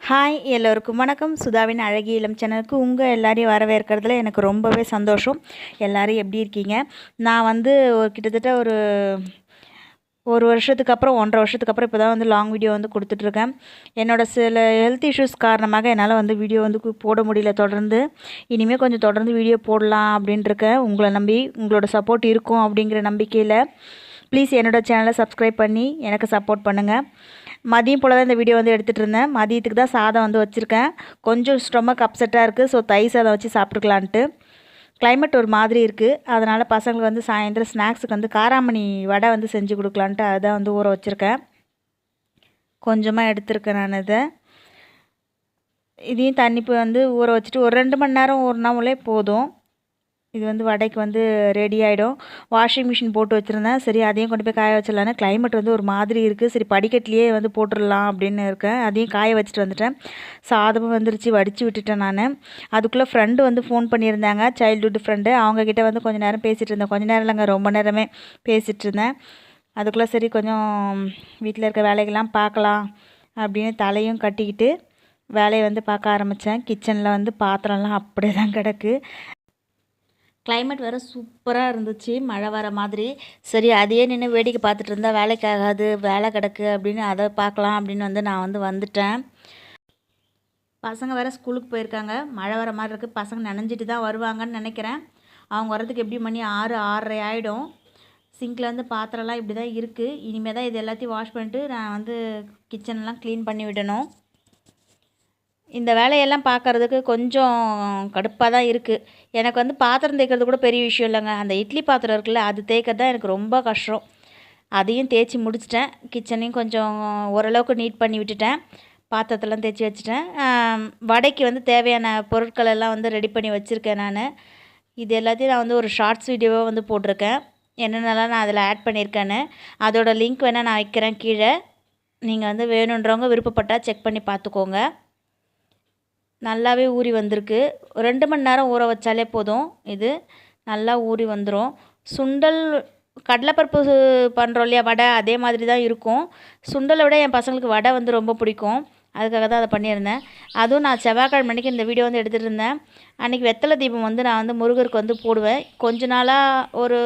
Hi எல்லோருக்கும் வணக்கம். சுதாவின் அழகிய இளம் சேனலுக்கு உங்கள் எல்லாரையும் வரவேற்கிறதுல எனக்கு ரொம்பவே சந்தோஷம். எல்லோரும் எப்படி இருக்கீங்க? நான் வந்து ஒரு கிட்டத்தட்ட ஒரு ஒரு வருஷத்துக்கு அப்புறம் ஒன்றரை வருஷத்துக்கு அப்புறம் இப்போ தான் வந்து லாங் வீடியோ வந்து கொடுத்துட்ருக்கேன் என்னோடய சில ஹெல்த் இஷ்யூஸ் காரணமாக என்னால் வந்து வீடியோ வந்து போட முடியல தொடர்ந்து. இனிமேல் கொஞ்சம் தொடர்ந்து வீடியோ போடலாம் அப்படின்ட்டுருக்கேன் உங்களை நம்பி உங்களோட சப்போர்ட் இருக்கும் அப்படிங்கிற நம்பிக்கையில் ப்ளீஸ் என்னோட சேனலை சப்ஸ்கிரைப் பண்ணி எனக்கு சப்போர்ட் பண்ணுங்கள் மதியம் போல் தான் இந்த வீடியோ வந்து எடுத்துகிட்டு இருந்தேன். மதியத்துக்கு தான் சாதம் வந்து வச்சுருக்கேன். கொஞ்சம் ஸ்டொமக் அப்செட்டாக இருக்குது ஸோ தை சாதம் வச்சு சாப்பிட்டுக்கலான்ட்டு. கிளைமேட் ஒரு மாதிரி இருக்குது அதனால் பசங்களுக்கு வந்து சாயந்தரம் ஸ்நாக்ஸுக்கு வந்து காராமணி வடை வந்து செஞ்சு கொடுக்கலான்ட்டு அதை வந்து ஊற வச்சுருக்கேன். கொஞ்சமாக எடுத்திருக்கேன் நான் இதை. இதையும் தண்ணி வந்து ஊற வச்சுட்டு ஒரு ரெண்டு மணி நேரம் ஊறினாமலே போதும். இது வந்து வடைக்கு வந்து ரெடி ஆகிடும் வாஷிங் மிஷின் போட்டு வச்சுருந்தேன். சரி அதையும் கொண்டு போய் காய வச்சிடலான்னு. கிளைமேட் வந்து ஒரு மாதிரி இருக்குது சரி படிக்கட்டிலேயே வந்து போட்டுடலாம் அப்படின்னு இருக்கேன். அதையும் காய வச்சுட்டு வந்துட்டேன். சாதமும் வந்துருச்சு. வடித்து விட்டுட்டேன் நான். அதுக்குள்ளே ஃப்ரெண்டு வந்து ஃபோன் பண்ணியிருந்தாங்க. சைல்டுஹுட் ஃப்ரெண்டு அவங்கக்கிட்ட வந்து கொஞ்சம் நேரம் பேசிகிட்டு இருந்தேன். கொஞ்ச நேரம் இல்லைங்க. ரொம்ப நேரமே பேசிகிட்டு இருந்தேன். அதுக்குள்ளே சரி கொஞ்சம் வீட்டில் இருக்க வேலைகள்லாம் பார்க்கலாம் அப்படின்னு தலையும் கட்டிக்கிட்டு வேலையை வந்து பார்க்க ஆரம்பித்தேன் கிச்சனில் வந்து பாத்திரம்லாம் அப்படியே தான் கிடக்கு. கிளைமேட் வேறு சூப்பராக இருந்துச்சு. மழை வர மாதிரி. சரி அதையே நின்று வேடிக்கை பார்த்துட்டு இருந்தால் வேலைக்கு ஆகாது வேலை கிடக்கு அப்படின்னு அதை பார்க்கலாம் அப்படின்னு வந்து நான் வந்து வந்துட்டேன். பசங்க வேறு ஸ்கூலுக்கு போயிருக்காங்க. மழை வர மாதிரி இருக்குது பசங்க நனைஞ்சிட்டு தான் வருவாங்கன்னு நினைக்கிறேன். அவங்க வரதுக்கு எப்படி மணி? ஆறு ஆறரை ஆகிடும் சிங்கில் வந்து பாத்திரம்லாம் இப்படி தான் இருக்குது இனிமேல் தான் இது எல்லாத்தையும் வாஷ் பண்ணிட்டு நான் வந்து கிச்சன்லாம் க்ளீன் பண்ணி விடணும். இந்த வேலையெல்லாம் பார்க்கறதுக்கு கொஞ்சம் கடுப்பாக தான் இருக்குது எனக்கு வந்து பாத்திரம் தேய்க்கிறது கூட பெரிய விஷயம் இல்லைங்க. அந்த இட்லி பாத்திரம் இருக்குல்ல அது தேய்க்கிறது தான் எனக்கு ரொம்ப கஷ்டம். அதையும் தேய்ச்சி முடிச்சிட்டேன். கிச்சனையும் கொஞ்சம் ஓரளவுக்கு நீட் பண்ணி விட்டுட்டேன். பாத்திரத்தெல்லாம் தேய்ச்சி வச்சுட்டேன். வடைக்கு வந்து தேவையான பொருட்கள் எல்லாம் வந்து ரெடி பண்ணி வச்சுருக்கேன் நான். இது எல்லாத்தையும் நான் வந்து ஒரு ஷார்ட்ஸ் வீடியோவாக வந்து போட்டிருக்கேன். என்னென்னலாம் நான் அதில் ஆட் பண்ணியிருக்கேன்னு அதோடய லிங்க் வேணால் நான் வைக்கிறேன் கீழே. நீங்கள் வந்து வேணுன்றவங்க விருப்பப்பட்டால் செக் பண்ணி பார்த்துக்கோங்க. நல்லாவே ஊறி வந்திருக்கு. ரெண்டு மணி நேரம் ஊற வச்சாலே போதும். இது நல்லா ஊறி வந்துடும் சுண்டல் கடலைப்பருப்பு பண்ணுறோம் இல்லையா வடை அதே மாதிரி தான் இருக்கும். சுண்டலை விட என் பசங்களுக்கு வடை வந்து ரொம்ப பிடிக்கும். அதுக்காக தான் அதை பண்ணியிருந்தேன். அதுவும் நான் செவ்வாய்க்கிழமை அன்னைக்கு இந்த வீடியோ வந்து எடுத்துகிட்டு இருந்தேன். அன்றைக்கி வெத்தலை தீபம் வந்து நான் வந்து முருகருக்கு வந்து போடுவேன். கொஞ்ச நாளாக ஒரு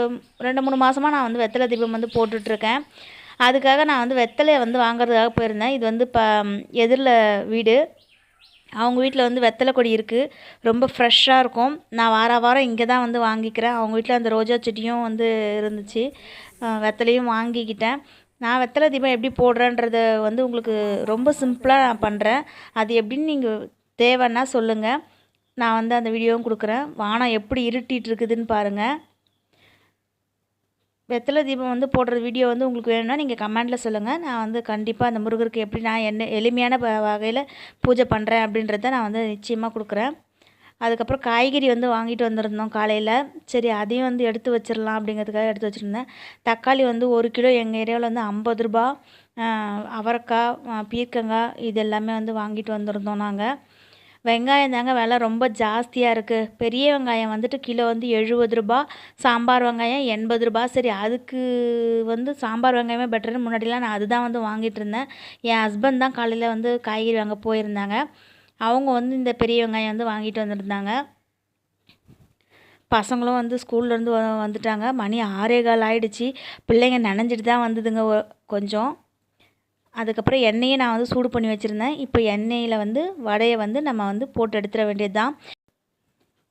ரெண்டு மூணு மாதமாக நான் வந்து வெத்தலை தீபம் வந்து போட்டுட்ருக்கேன். அதுக்காக நான் வந்து வெத்தலையை வந்து வாங்குறதுக்காக போயிருந்தேன். இது வந்து இப்போ எதிரில் வீடு. அவங்க வீட்டில் வந்து வெத்தலை கொடி இருக்குது ரொம்ப ஃப்ரெஷ்ஷாக இருக்கும். நான் வார வாரம் இங்கே தான் வந்து வாங்கிக்கிறேன். அவங்க வீட்டில் அந்த ரோஜா செடியும் வந்து இருந்துச்சு. வெத்தலையும் வாங்கிக்கிட்டேன். நான் வெத்தலை தீபம் எப்படி போடுறேன்றத வந்து உங்களுக்கு ரொம்ப சிம்பிளாக நான் பண்ணுறேன் அது எப்படின்னு நீங்கள் தேவைன்னா சொல்லுங்கள் நான் வந்து அந்த வீடியோவும் கொடுக்குறேன். வானம் எப்படி இருட்டிகிட்டு இருக்குதுன்னு பாருங்கள் வெத்தலை தீபம் வந்து போடுற வீடியோ வந்து உங்களுக்கு வேணும்னா நீங்கள் கமெண்டில் சொல்லுங்கள் நான் வந்து கண்டிப்பாக அந்த முருகருக்கு எப்படி நான் என்ன எளிமையான வகையில் பூஜை பண்ணுறேன் அப்படின்றத நான் வந்து நிச்சயமாக கொடுக்குறேன். அதுக்கப்புறம் காய்கறி வந்து வாங்கிட்டு வந்திருந்தோம் காலையில். சரி அதையும் வந்து எடுத்து வச்சிடலாம் அப்படிங்கிறதுக்காக எடுத்து வச்சுருந்தேன். தக்காளி வந்து ஒரு கிலோ எங்கள் ஏரியாவில் வந்து ஐம்பது ரூபா அவரக்காய் அவரைக்காய் பீர்க்கங்காய் இது எல்லாமே வந்து வாங்கிட்டு வந்திருந்தோம் நாங்கள் வெங்காயம் தாங்க விலை ரொம்ப ஜாஸ்தியாக இருக்குது பெரிய வெங்காயம் வந்துட்டு கிலோ வந்து எழுபது ரூபா சாம்பார் வெங்காயம் எண்பது ரூபா. சரி அதுக்கு வந்து சாம்பார் வெங்காயமே பெட்டர்னு முன்னாடிலாம் நான் அதுதான் வந்து வாங்கிட்டு இருந்தேன். என் ஹஸ்பண்ட் தான் காலையில் வந்து காய்கறி வாங்க போயிருந்தாங்க. அவங்க வந்து இந்த பெரிய வெங்காயம் வந்து வாங்கிட்டு வந்திருந்தாங்க. பசங்களும் வந்து ஸ்கூல்லேருந்து வந்துட்டாங்க. மணி ஆறே கால் ஆயிடுச்சு. பிள்ளைங்க நனைஞ்சிட்டு தான் வந்ததுங்க ஒ- கொஞ்சம். அதுக்கப்புறம் எண்ணெயை நான் வந்து சூடு பண்ணி வச்சுருந்தேன். இப்போ எண்ணெயில் வந்து வடையை வந்து நம்ம வந்து போட்டு எடுத்துட வேண்டியது தான்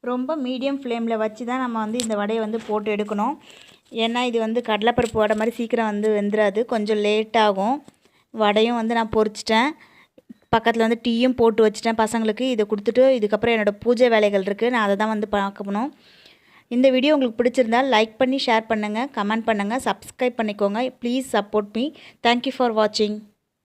ரொம்ப மீடியம் ஃப்ளேமில் வச்சு தான் நம்ம வந்து இந்த வடையை வந்து போட்டு எடுக்கணும். ஏன்னா இது வந்து கடலைப்பருப்பு வடை மாதிரி சீக்கிரம் வந்து வெந்துடாது கொஞ்சம் லேட் ஆகும். வடையும் வந்து நான் பொறிச்சிட்டேன் பக்கத்தில் வந்து டீயும் போட்டு வச்சிட்டேன் பசங்களுக்கு. இதை கொடுத்துட்டு இதுக்கப்புறம் என்னோடய பூஜை வேலைகள் இருக்குது நான் அதை தான் வந்து பார்க்கணும். இந்த வீடியோ உங்களுக்கு பிடிச்சிருந்தா லைக் பண்ணி ஷேர் பண்ணுங்கள் கமெண்ட் பண்ணுங்கள் சப்ஸ்கிரைப் பண்ணிக்கோங்க. Please support me thank you for வாட்சிங்